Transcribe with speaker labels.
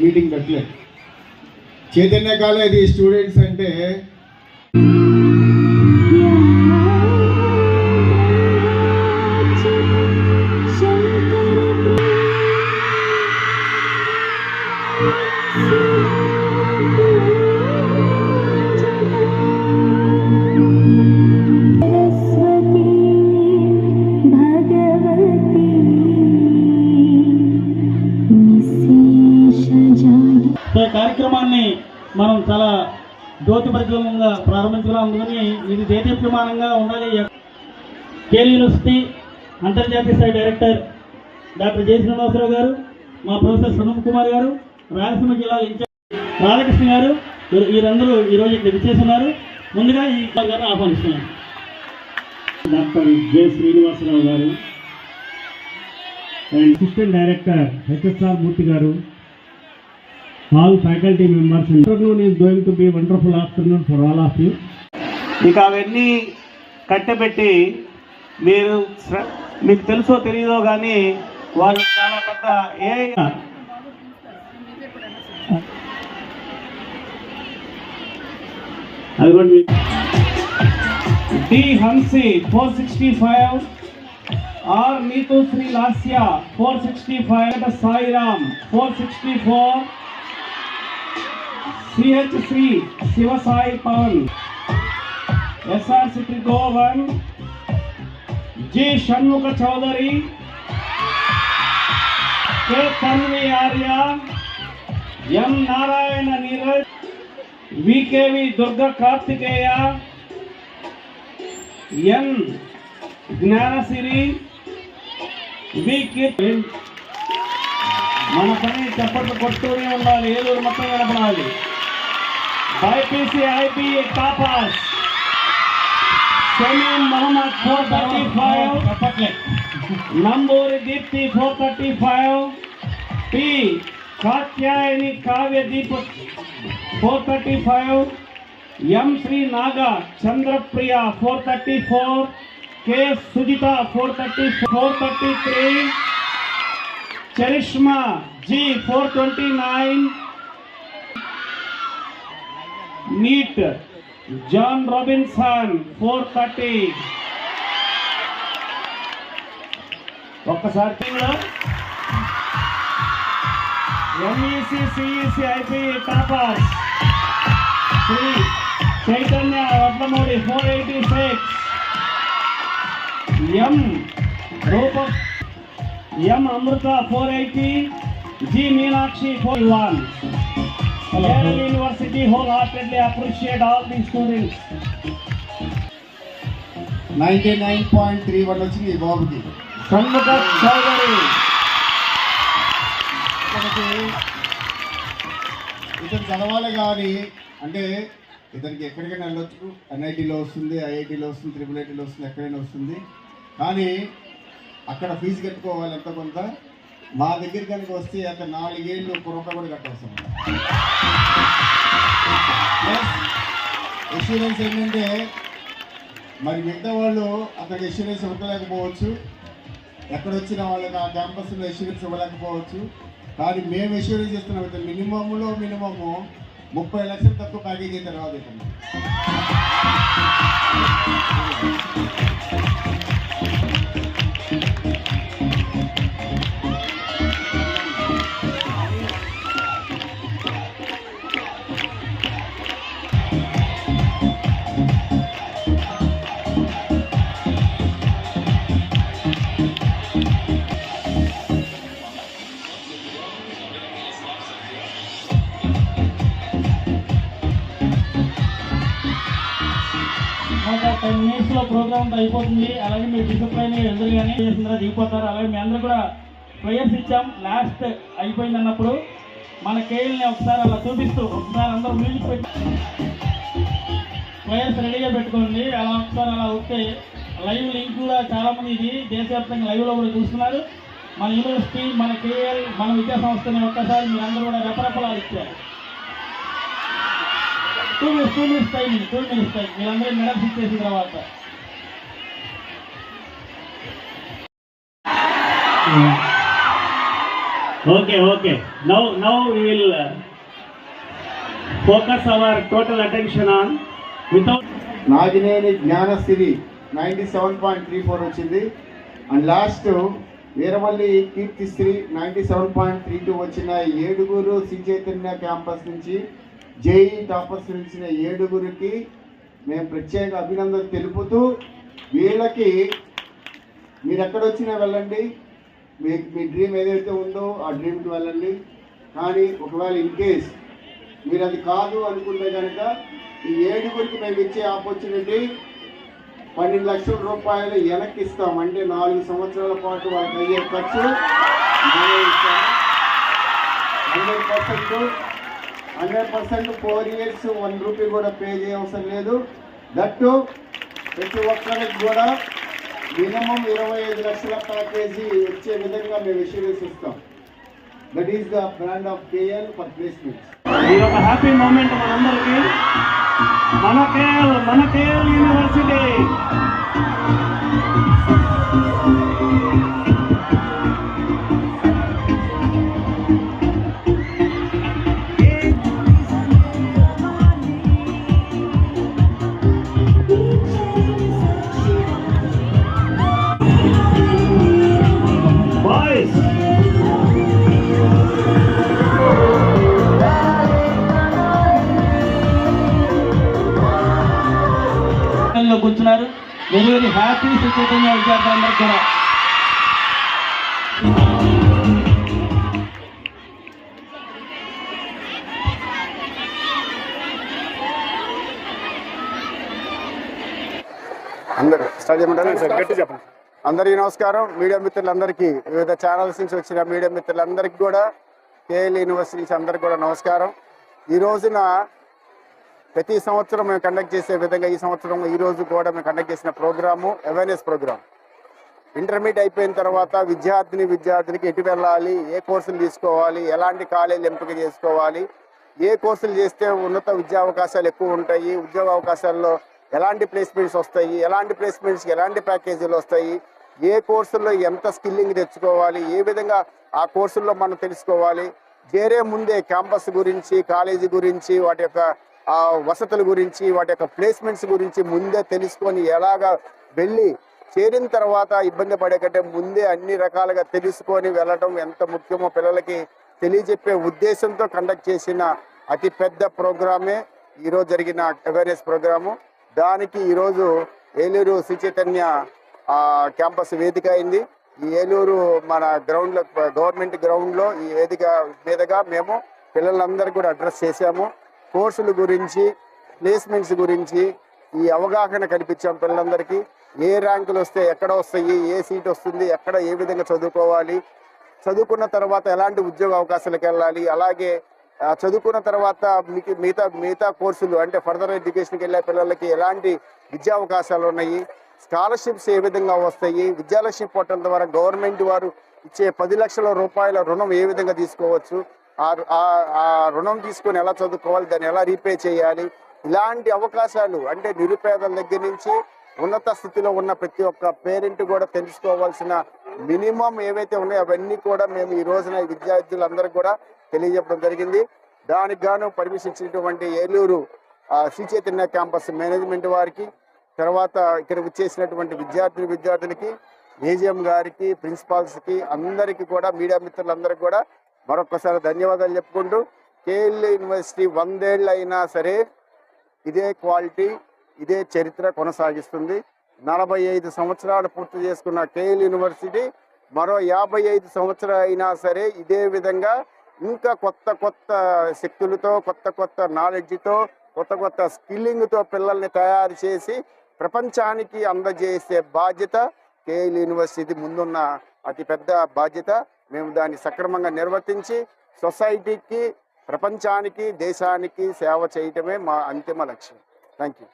Speaker 1: Meeting పెట్టలేదు Chaitanya college students అంటే
Speaker 2: so ఈ కార్యక్రమాన్ని మనం చాలా జ్యోతిపరిచయంగా ప్రారంభించడం అందుకని ఇది దేదీప్యమానంగా ఉండాలి. కేల్ యూనివర్సిటీ అంతర్జాతీయ స్థాయి డైరెక్టర్ డాక్టర్ జయ శ్రీనివాసరావు గారు మా ప్రొఫెసర్ సనమ్ కుమార్ గారు రాయలసీమ జిల్లా ఇన్ఛార్జ్ రాధాకృష్ణ గారు వీరు- వీరందరూ ఈరోజు ఇక్కడ విచ్చేస్తున్నారు. ముందుగా ఈ గారిని ఆహ్వానిస్తున్నాను డాక్టర్ జె శ్రీనివాసరావు గారు and assistant director HSR Murthy గారు all faculty members afternoon is going to be wonderful afternoon for all of you ఇక అవన్నీ కట్టెపెట్టి మీరు మీకు తెలుసో తెలియదో కానీ వాళ్ళు చాలా పెద్ద ఏ అదిగోండి. D Hansi four sixty five R Neetu Sri Lasya four sixty five Sairam four sixty four CH Shri Shivasai Pawan SR city Goan G Shanmukha Chowdary K Tanvi Arya M Narayana Neeraj VKV Durga Karthikeya N Gnanasiri V Keerthi మన పని చప్పట్లు కొడుతూనే ఉండాలి ఏలూరు మొత్తం కనపడాలి IPCIB Tapas. Samin Muhammad 435. Number Dipti 435. P. Katyayani Kavya Deepak 435. M. Sri Naga Chandrapriya 434. K. Sujita 434. 433. Charishma G 429. John Robinson four thirty ఒక్కసారి టీంలో. MEC CEC IP toppers Sri Chaitanya Vadlamudi four eighty six M Roopa M Amrutha four eighty G Meenakshi four one all the students
Speaker 1: ninety nine point three one వచ్చింది ఈ బాబుకి.
Speaker 2: షణ్ముఖ చౌదరి
Speaker 1: ఇతనికి ఇతను చదవాలి కానీ అంటే ఇతనికి ఎక్కడికైనా వెళ్ళొచ్చు. ఎన్ఐటీలో వస్తుంది ఐఐటీలో వస్తుంది త్రిపుల్ ఐటీలో వస్తుంది ఎక్కడైనా వస్తుంది. కానీ అక్కడ ఫీజు కట్టుకోవాలి ఎంత కొంత? మా దగ్గర కనుక వస్తే అక్కడ నాలుగేళ్ళు ఒక రూపాయి కూడా కట్టవసరం ఇన్సూరెన్స్ ఏంటంటే మరి మిగతా వాళ్ళు అక్కడ ఇన్సూరెన్స్ ఇవ్వలేకపోవచ్చు. ఎక్కడ వచ్చిన వాళ్ళకి ఆ క్యాంపస్లో ఇన్సూరెన్స్ ఇవ్వలేకపోవచ్చు. కానీ మేము ఇన్సూరెన్స్ ఇస్తున్నాం అయితే మినిమంలో మినిమము ముప్పై లక్షలు తక్కువ ప్యాకేజ్ అయితే రాదు
Speaker 2: ఇక్కడ అయిపోతుంది. అలాగే మీరు డిసిప్లైన్ ఎదురు కానీ చేసిన దిగిపోతారు? అలాగే మీ అందరూ కూడా ప్లేయర్స్ ఇచ్చాం. లాస్ట్ అయిపోయింది అన్నప్పుడు మన కేఎల్ని ఒకసారి అలా చూపిస్తూ ఒకసారి అందరూ మ్యూజిక్ పెట్టి ప్లేయర్స్ రెడీగా పెట్టుకోండి. అలా ఒకసారి అలా వస్తే లైవ్ లింక్ కూడా చాలామంది ఇది దేశవ్యాప్తంగా లైవ్లో కూడా చూస్తున్నారు. మన యూనివర్సిటీ మన కేఎల్ మన విద్యా సంస్థని ఒక్కసారి మీరు అందరూ కూడా రెపరెపలాలు ఇచ్చారు. Two minutes two minutes time two minutes time మీరందరూ మెడల్స్ ఇచ్చేసిన తర్వాత. Hmm. Okay, okay. Now, now we will our focus our total attention on without.
Speaker 1: Nagineni Jnanasri ninety seven point three four వచ్చింది and last Veeravalli Keerthisri ninety seven point three two వచ్చిన ఏడుగురు Sri Chaitanya campus నుంచి JEE toppers నిలిచిన ఏడుగురికి మేము ప్రత్యేక అభినందనలు తెలుపుతూ వీళ్ళకి మీరు ఎక్కడొచ్చినా వెళ్ళండి మీ మీ డ్రీమ్ ఏదైతే ఉందో ఆ డ్రీమ్కి వెళ్ళండి. కానీ ఒకవేళ ఇన్ కేస్ మీరు అది కాదు అనుకుంటే కనుక ఈ ఏడుగురికి మేము ఇచ్చే ఆపర్చునిటీ పన్నెండు లక్షల రూపాయలు వెనక్కి ఇస్తాం. అంటే నాలుగు సంవత్సరాల పాటు వాళ్ళకి అయ్యే ఖర్చు hundred percent hundred percent four years one rupee కూడా పే చేయవసరం లేదు. దట్టు ప్రతి ఒక్కరికి కూడా మినిమం ఇరవై ఐదు లక్షల ప్యాకేజీ వచ్చే విధంగా మేము ఇష్యూస్ ఇస్తాం. That is the brand of KL for placements
Speaker 2: ఈ ఒక హ్యాపీ మూమెంట్ మనందరికీ. మన కేఎల్ మన కేఎల్ యూనివర్సిటీ లో కూర్చున్నారు. వెరీ వెరీ హ్యాపీ చైతన్య విద్యార్థులందరూ కూడా.
Speaker 1: అందరు స్టార్ట్ చేయమంటారా? చెప్పండి. అందరికీ నమస్కారం. మీడియా మిత్రులందరికీ వివిధ ఛానల్స్ నుంచి వచ్చిన మీడియా మిత్రులందరికీ కూడా కేఎల్ యూనివర్సిటీ నుంచి అందరికీ కూడా నమస్కారం. ఈ రోజున ప్రతి సంవత్సరం మేము కండక్ట్ చేసే విధంగా ఈ సంవత్సరం ఈ రోజు కూడా మేము కండక్ట్ చేసిన ప్రోగ్రాము అవేర్నెస్ ప్రోగ్రామ్ ఇంటర్మీడియట్ అయిపోయిన తర్వాత విద్యార్థిని విద్యార్థినికి ఎటు వెళ్ళాలి ఏ కోర్సులు తీసుకోవాలి ఎలాంటి కాలేజీలు ఎంపిక చేసుకోవాలి ఏ కోర్సులు చేస్తే ఉన్నత విద్యా అవకాశాలు ఎక్కువ ఉంటాయి ఉద్యోగ అవకాశాల్లో ఎలాంటి ప్లేస్మెంట్స్ వస్తాయి ఎలాంటి ప్లేస్మెంట్స్కి ఎలాంటి ప్యాకేజీలు వస్తాయి ఏ కోర్సుల్లో ఎంత స్కిల్లింగ్ తెచ్చుకోవాలి ఏ విధంగా ఆ కోర్సుల్లో మనం తెలుసుకోవాలి చేరే ముందే క్యాంపస్ గురించి కాలేజీ గురించి వాటి యొక్క ఆ వసతుల గురించి వాటి యొక్క ప్లేస్మెంట్స్ గురించి ముందే తెలుసుకొని ఎలాగా వెళ్ళి చేరిన తర్వాత ఇబ్బంది పడే కంటే ముందే అన్ని రకాలుగా తెలుసుకొని వెళ్ళటం ఎంత ముఖ్యమో పిల్లలకి తెలియజెప్పే ఉద్దేశంతో కండక్ట్ చేసిన అతి పెద్ద ప్రోగ్రామే ఈరోజు జరిగిన అవేర్నెస్ ప్రోగ్రాము. దానికి ఈరోజు ఏలూరు శ్రీ చైతన్య క్యాంపస్ వేదిక అయింది. ఈ ఏలూరు మన గ్రౌండ్లో గవర్నమెంట్ గ్రౌండ్లో ఈ వేదిక మీదుగా మేము పిల్లలందరికీ కూడా అడ్రస్ చేశాము. కోర్సుల గురించి ప్లేస్మెంట్స్ గురించి ఈ అవగాహన కల్పించాం పిల్లలందరికీ. ఏ ర్యాంకులు వస్తే ఎక్కడ వస్తాయి ఏ సీట్ వస్తుంది ఎక్కడ ఏ విధంగా చదువుకోవాలి చదువుకున్న తర్వాత ఎలాంటి ఉద్యోగ అవకాశాలకు వెళ్ళాలి అలాగే చదువుకున్న తర్వాత మిగతా మిగతా కోర్సులు అంటే ఫర్దర్ ఎడ్యుకేషన్కి వెళ్ళే పిల్లలకి ఎలాంటి విద్యా అవకాశాలు ఉన్నాయి స్కాలర్షిప్స్ ఏ విధంగా వస్తాయి విద్యాలక్ష్మి పోర్టల్ ద్వారా గవర్నమెంట్ వారు ఇచ్చే పది లక్షల రూపాయల రుణం ఏ విధంగా తీసుకోవచ్చు ఆ రుణం తీసుకొని ఎలా చదువుకోవాలి దాన్ని ఎలా రీపే చేయాలి ఇలాంటి అవకాశాలు అంటే నిరుపేదల దగ్గర నుంచి ఉన్నత స్థితిలో ఉన్న ప్రతి ఒక్క పేరెంట్ కూడా తెలుసుకోవాల్సిన మినిమం ఏవైతే ఉన్నాయో అవన్నీ కూడా మేము ఈ రోజున విద్యార్థులందరికీ కూడా తెలియజెప్పడం జరిగింది. దానికి గాను పర్మిషన్ ఇచ్చినటువంటి ఏలూరు శ్రీ చైతన్య క్యాంపస్ మేనేజ్మెంట్ వారికి తర్వాత ఇక్కడ వచ్చేసినటువంటి విద్యార్థులు విద్యార్థులకి ఏజిఎం గారికి ప్రిన్సిపాల్స్కి అందరికీ కూడా మీడియా మిత్రులందరికీ కూడా మరొకసారి ధన్యవాదాలు చెప్పుకుంటూ కేఎల్ యూనివర్సిటీ వందేళ్ళు అయినా సరే ఇదే క్వాలిటీ ఇదే చరిత్ర కొనసాగిస్తుంది. నలభై ఐదు సంవత్సరాలు పూర్తి చేసుకున్న కేఎల్ యూనివర్సిటీ మరో యాభై ఐదు సంవత్సరాలు అయినా సరే ఇదే విధంగా ఇంకా కొత్త కొత్త శక్తులతో కొత్త కొత్త నాలెడ్జ్తో కొత్త కొత్త స్కిల్లింగ్తో పిల్లల్ని తయారు చేసి ప్రపంచానికి అందజేసే బాధ్యత కేఎల్ యూనివర్సిటీ ముందున్న అతిపెద్ద బాధ్యత. మేము దాన్ని సక్రమంగా నిర్వర్తించి సొసైటీకి ప్రపంచానికి దేశానికి సేవ చేయటమే మా అంతిమ లక్ష్యం. Thank you